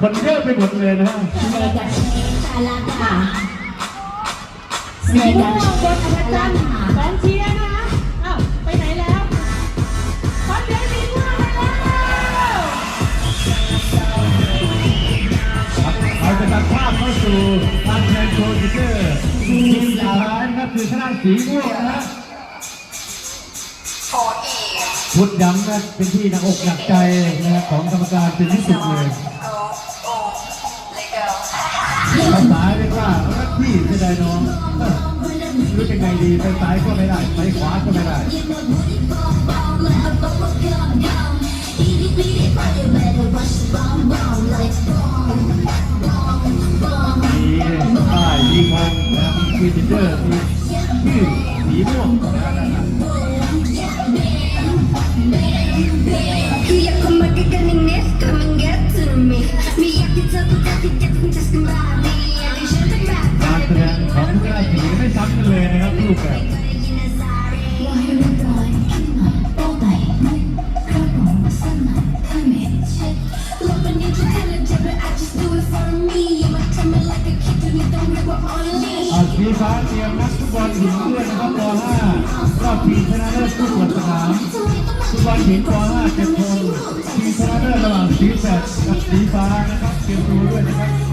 คนเยอะไปหมดเลยนะฮะสเนกกับสเนกชาลาค่ะสสีเนกม่วกับงบนอัศจรรย์กองเชียร์นะคะอ้าวไปไหนแล้วขอเสียงสีม่วงหน่อยแล้วเราจะตัดภาพเข้าสู่การแข่งโชว์จิเตอร์ทีมสุดท้ายนะครับคือชนะสีม่วงนะฮะพุทธย้ำนะเป็นที่หนักอกหนักใจนะครับของกรรมการเป็นที่สุดเลย กพี่น้องรู้ยังไงดีไปซ้ายก็ไม่ได้ไปขวาก็ไม่ได้มีป้ายมีคงนะมีฟีเจอร์มีชื่อสีม่วงนะครับ สีไม่ซ้ำกันเลยนะครับรูปแบบอาสีฟ้าเตรียมนักฟุตบอลหญิงด้วยนะครับป .5 รอบชิงชนะเลิศผู้ตรวจสนามฟุตบอลหญิงป .5 เจ็ดคนชิงชนะเลิศระหว่างสีแสดกับสีฟ้านะครับเตรียมตัวด้วยนะครับ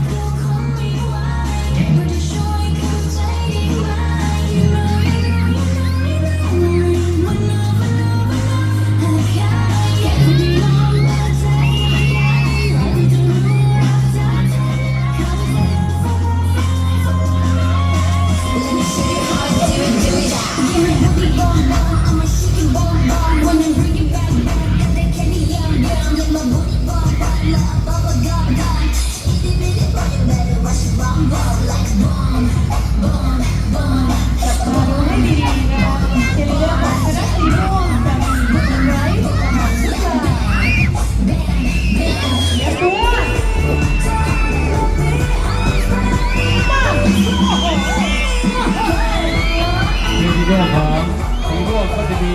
สีม่วงก็จะมี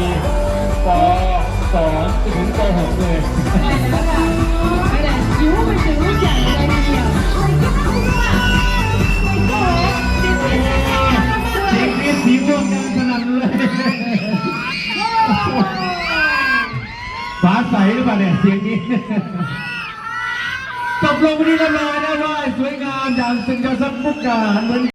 ป .2 ถึงป .6 เลยไปแล้วค่ะไปไหนยิ้วไปถึงใหญ่เลยทีเดียวโอ้โหกนี่สีม่วงกันสนั่นเลยฟ้าใสหรือเปล่าเนี่ยเสียงนี้จบลงวันนี้เรียบร้อยนะว่าสวยงามอย่างเป็นกระสับมุกดาหารเหมือน